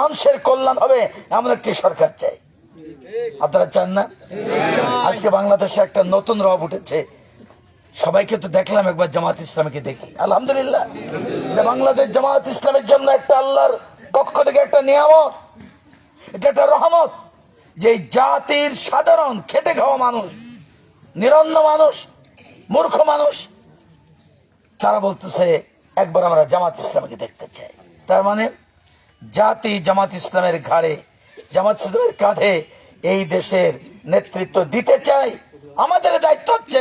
মানুষের কল্যাণ হবে, এমন একটি সরকার চাই। আপনারা চান না? আজকে বাংলাদেশে একটা নতুন রব উঠেছে। সবাইকে তো দেখলাম একবার জামাত ইসলামকে দেখি। আলহামদুলিল্লাহ। বাংলাদেশ জামাত ইসলামের জন্য একটা আল্লাহর পক্ষ থেকে একটা নিয়ামত। এটা একটা রহমত যে জাতির সাধারণ খেটে খাওয়া মানুষ, নিরন্ন মানুষ, মূর্খ মানুষ, তারা বলতেছে, একবার আমরা জামাত ইসলামকে দেখতে চাই। তার মানে জাতি জামাত ইসলামের ঘাড়ে, জামাত ইসলামের কাঁধে এই দেশের নেতৃত্ব দিতে চাই। আমাদের দায়িত্ব হচ্ছে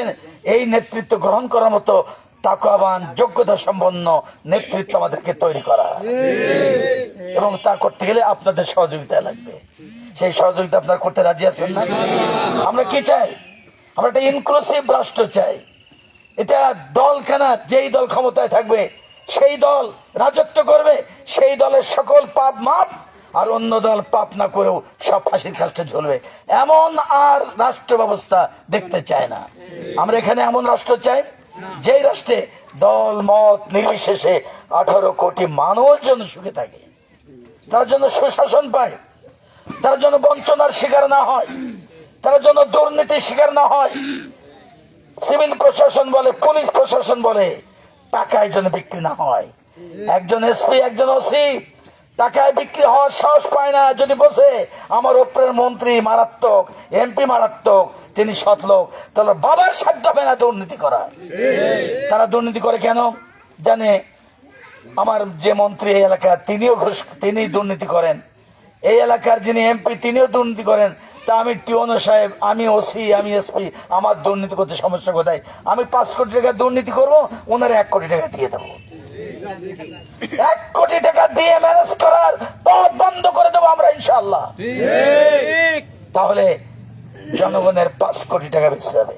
এই নেতৃত্ব গ্রহণ করার মতো তাকওয়াবান যোগ্যতা সম্পন্ন নেতৃত্ব আমাদেরকে তৈরি করা। এবং তা করতে গেলে আপনাদের সহযোগিতা লাগবে। সেই সহযোগিতা আপনারা করতে রাজি আছেন না? আমরা কি চাই? আমরা একটা ইনক্লুসিভ রাষ্ট্র চাই। এটা দল কেনা যেই দল ক্ষমতায় থাকবে সেই দল রাজত্ব করবে, সেই দলের সকল পাপ মাপ আর অন্য দল পাপ না করেও সব ফাঁসির কাজটা ঝুলবে। এমন আর রাষ্ট্র ব্যবস্থা দেখতে চায় না। আমরা এখানে এমন রাষ্ট্র চাই, যেই রাষ্ট্রে দল, মত নির্বিশেষে আঠারো কোটি মানুষ যেন সুখে থাকে। তার জন্য সুশাসন পায়, তার জন্য বঞ্চনার শিকার না হয়, তার জন্য দুর্নীতির শিকার না হয়। সিভিল প্রশাসন বলে, পুলিশ প্রশাসন বলে টাকায় জন্য বিক্রি না হয়। একজন এসপি, একজন ওসি, টাকায় বিক্রি হওয়ার সাহস পায় না। যদি বসে আমার ওপরের মন্ত্রী মারাত্মক, এমপি মারাত্মক, তিনি সৎ লোক, তাহলে বাবার সাধ্য হবে না দুর্নীতি করা তারা দুর্নীতি করে কেন? জানে, আমার যে মন্ত্রী এই এলাকার, তিনিও ঘুষ তিনি দুর্নীতি করেন। এই এলাকার যিনি এমপি, তিনিও দুর্নীতি করেন। তা আমি টিওনো সাহেব আমি ওসি আমি এসপি আমার দুর্নীতি করতে সমস্যা কোথায়? আমি পাঁচ কোটি টাকা দুর্নীতি করব ওনার এক কোটি টাকা দিয়ে দেবো। এক কোটি টাকা দিয়ে ম্যানেজ করার পথ বন্ধ করে দেবো আমরা ইনশাল্লাহ তাহলে জনগণের পাঁচ কোটি টাকা বেশি যাবে